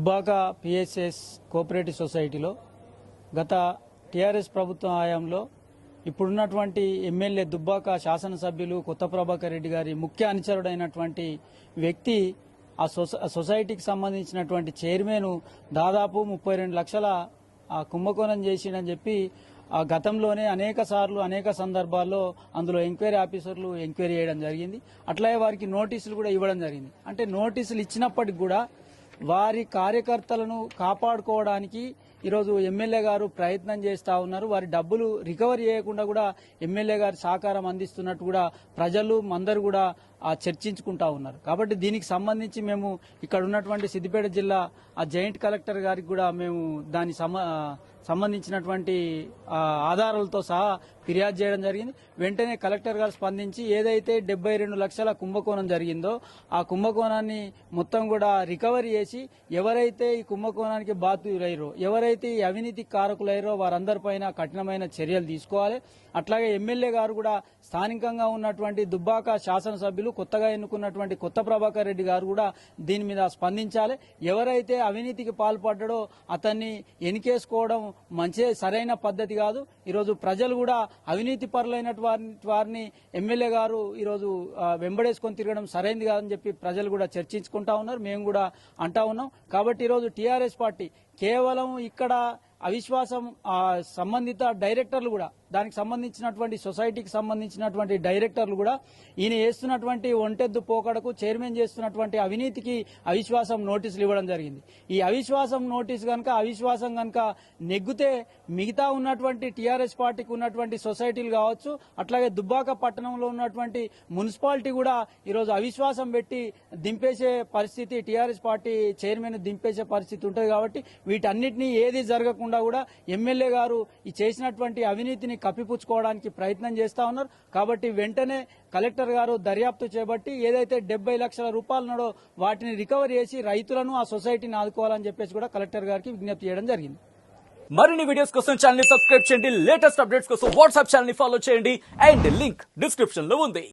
Dubbaka PSS cooperative సొసైటీలో గత TRS ప్రభుత్వం హయాంలో ఇప్పుడున్నటువంటి ఎమ్మెల్యే దుబ్బాక శాసనసభ్యులు కొత్త ప్రభాకర్ రెడ్డి గారి ముఖ్య అనుచరుడైనటువంటి వ్యక్తి ఆ సొసైటీకి సంబంధించినటువంటి చైర్మన్ దాదాపు ముప్పై రెండు లక్షల ఆ కుంభకోణం చేసిండని చెప్పి ఆ గతంలోనే అనేక సార్లు అనేక సందర్భాల్లో అందులో ఎంక్వైరీ ఆఫీసర్లు ఎంక్వైరీ చేయడం జరిగింది. అట్లాగే వారికి నోటీసులు కూడా ఇవ్వడం జరిగింది. అంటే నోటీసులు ఇచ్చినప్పటికి కూడా వారి కార్యకర్తలను కాపాడుకోవడానికి ఈరోజు ఎమ్మెల్యే గారు ప్రయత్నం చేస్తూ ఉన్నారు. వారి డబ్బులు రికవరీ చేయకుండా కూడా ఎమ్మెల్యే గారు సహకారం అందిస్తున్నట్టు కూడా ప్రజలు అందరూ కూడా ఆ చర్చించుకుంటా ఉన్నారు. కాబట్టి దీనికి సంబంధించి మేము ఇక్కడ ఉన్నటువంటి సిద్దిపేట జిల్లా ఆ జాయింట్ కలెక్టర్ గారికి కూడా మేము దాని సమ సంబంధించినటువంటి ఆధారాలతో సహా ఫిర్యాదు చేయడం జరిగింది. వెంటనే కలెక్టర్ గారు స్పందించి ఏదైతే డెబ్బై రెండు లక్షల కుంభకోణం జరిగిందో ఆ కుంభకోణాన్ని మొత్తం కూడా రికవరీ చేసి ఎవరైతే ఈ కుంభకోణానికి బాధ్యులయ్యారో ఎవరైతే ఈ అవినీతి కారకులయ్యారో వారందరిపైన కఠినమైన చర్యలు తీసుకోవాలి. అట్లాగే ఎమ్మెల్యే గారు కూడా స్థానికంగా ఉన్నటువంటి దుబ్బాక శాసనసభ్యులు కొత్తగా ఎన్నుకున్నటువంటి కొత్త ప్రభాకర్ రెడ్డి గారు కూడా దీని మీద స్పందించాలి. ఎవరైతే అవినీతికి పాల్పడ్డాడో అతన్ని ఎనికేసుకోవడం మంచి సరైన పద్ధతి కాదు. ఈరోజు ప్రజలు కూడా అవినీతి పరులైనటువంటి వారిని ఎమ్మెల్యే గారు ఈరోజు వెంబడేసుకొని తిరగడం సరైనది కాదని చెప్పి ప్రజలు కూడా చర్చించుకుంటా ఉన్నారు. మేము కూడా అంటా ఉన్నాం. కాబట్టి ఈరోజు టీఆర్ఎస్ పార్టీ కేవలం ఇక్కడ అవిశ్వాసం ఆ, సంబంధిత డైరెక్టర్లు కూడా దానికి సంబంధించినటువంటి సొసైటీకి సంబంధించినటువంటి డైరెక్టర్లు కూడా ఈయన చేస్తున్నటువంటి ఒంటెద్దు పోకడకు చైర్మన్ చేస్తున్నటువంటి అవినీతికి అవిశ్వాసం నోటీసులు ఇవ్వడం జరిగింది. ఈ అవిశ్వాసం నోటీస్ కనుక అవిశ్వాసం కనుక నెగ్గితే మిగతా ఉన్నటువంటి టీఆర్ఎస్ పార్టీకి ఉన్నటువంటి సొసైటీలు కావచ్చు అట్లాగే దుబ్బాక పట్టణంలో ఉన్నటువంటి మున్సిపాలిటీ కూడా ఈరోజు అవిశ్వాసం పెట్టి దింపేసే పరిస్థితి టీఆర్ఎస్ పార్టీ చైర్మన్ దింపేసే పరిస్థితి ఉంటుంది కాబట్టి వీటన్నిటినీ ఏది జరగకుండా కూడా ఎమ్మెల్యే గారు ఈ చేసినటువంటి అవినీతిని కప్పిపుచ్చుకోవడానికి ప్రయత్నం చేస్తా ఉన్నారు. కాబట్టి వెంటనే కలెక్టర్ గారు దర్యాప్తు చేపట్టి ఏదైతే డెబ్బై లక్షల రూపాయలున్నాడో వాటిని రికవర్ చేసి రైతులను ఆ సొసైటీని ఆదుకోవాలని చెప్పేసి కూడా కలెక్టర్ గారికి విజ్ఞప్తి చేయడం జరిగింది. మరిన్ని వీడియోస్ కోసం ఛానల్ని సబ్స్క్రైబ్ చేయండి. లేటెస్ట్ అప్డేట్స్ కోసం వాట్సాప్ ఛానల్ని ఫాలో చేయండి. అండ్ లింక్ డిస్క్రిప్షన్లో ఉంది.